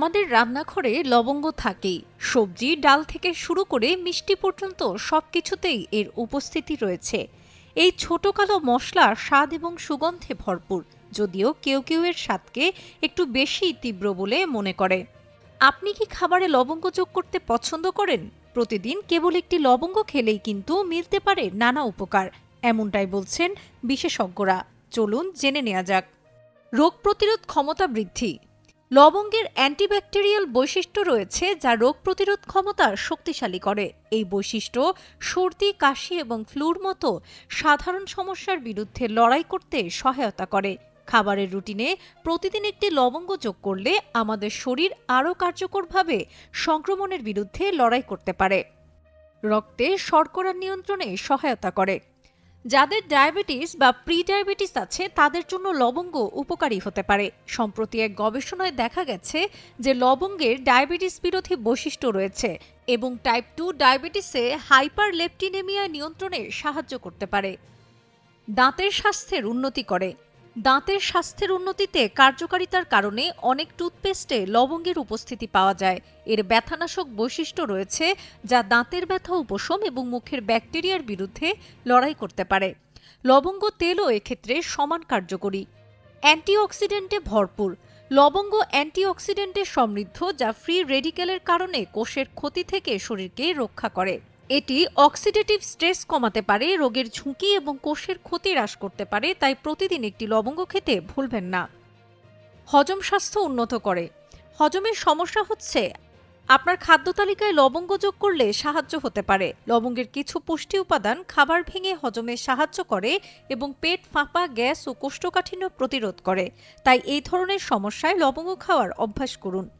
আমাদের রান্নাঘরে লবঙ্গ থাকেই। সবজি, ডাল থেকে শুরু করে মিষ্টি পর্যন্ত সব কিছুতেই এর উপস্থিতি রয়েছে। এই ছোট কালো মশলা স্বাদ এবং সুগন্ধে ভরপুর, যদিও কেউ কেউ এর স্বাদকে একটু বেশি তীব্র বলে মনে করে। আপনি কি খাবারে লবঙ্গ যোগ করতে পছন্দ করেন? প্রতিদিন কেবল একটি লবঙ্গ খেলেই কিন্তু মিলতে পারে নানা উপকার, এমনটাই বলছেন বিশেষজ্ঞরা। চলুন জেনে নেওয়া যাক। রোগ প্রতিরোধ ক্ষমতা বৃদ্ধি লবঙ্গের অ্যান্টিব্যাকটেরিয়াল বৈশিষ্ট্য রয়েছে যা রোগ প্রতিরোধ ক্ষমতা শক্তিশালী করে। এই বৈশিষ্ট্য সর্দি, কাশি এবং ফ্লুর মতো সাধারণ সমস্যার বিরুদ্ধে লড়াই করতে সহায়তা করে। খাবারের রুটিনে প্রতিদিন একটি লবঙ্গ যোগ করলে আমাদের শরীর আরও কার্যকরভাবে সংক্রমণের বিরুদ্ধে লড়াই করতে পারে। রক্তে শর্করা নিয়ন্ত্রণে সহায়তা করে। যাদের ডায়াবেটিস বা প্রি ডায়াবেটিস আছে, তাদের জন্য লবঙ্গ উপকারী হতে পারে। সম্প্রতি এক গবেষণায় দেখা গেছে যে লবঙ্গের ডায়াবেটিস বিরোধী বৈশিষ্ট্য রয়েছে এবং টাইপ টু ডায়াবেটিসে হাইপার লেপটিনেমিয়া নিয়ন্ত্রণে সাহায্য করতে পারে। দাঁতের স্বাস্থ্যের উন্নতি করে। দাঁতের স্বাস্থ্যের উন্নতিতে কার্যকারিতার কারণে অনেক টুথপেস্টে লবঙ্গের উপস্থিতি পাওয়া যায়। এর ব্যথানাশক বৈশিষ্ট্য রয়েছে যা দাঁতের ব্যথা উপশম এবং মুখের ব্যাকটেরিয়ার বিরুদ্ধে লড়াই করতে পারে। লবঙ্গ তেলও এক্ষেত্রে সমান কার্যকরী। অ্যান্টিঅক্সিডেন্টে ভরপুর। লবঙ্গ অ্যান্টিঅক্সিডেন্টে সমৃদ্ধ যা ফ্রি রেডিক্যালের কারণে কোষের ক্ষতি থেকে শরীরকে রক্ষা করে। এটি অক্সিডেটিভ স্ট্রেস কমাতে পারে, রোগের ঝুঁকি এবং কোষের ক্ষতি হ্রাস করতে পারে, তাই প্রতিদিন একটি লবঙ্গ খেতে ভুলবেন না। হজম স্বাস্থ্য উন্নত করে। হজমের সমস্যা হচ্ছে, আপনার খাদ্য তালিকায় লবঙ্গ যোগ করলে সাহায্য হতে পারে। লবঙ্গের কিছু পুষ্টি উপাদান খাবার ভেঙে হজমে সাহায্য করে এবং পেট ফাঁপা, গ্যাস ও কোষ্ঠকাঠিন্য প্রতিরোধ করে। তাই এই ধরনের সমস্যায় লবঙ্গ খাওয়ার অভ্যাস করুন।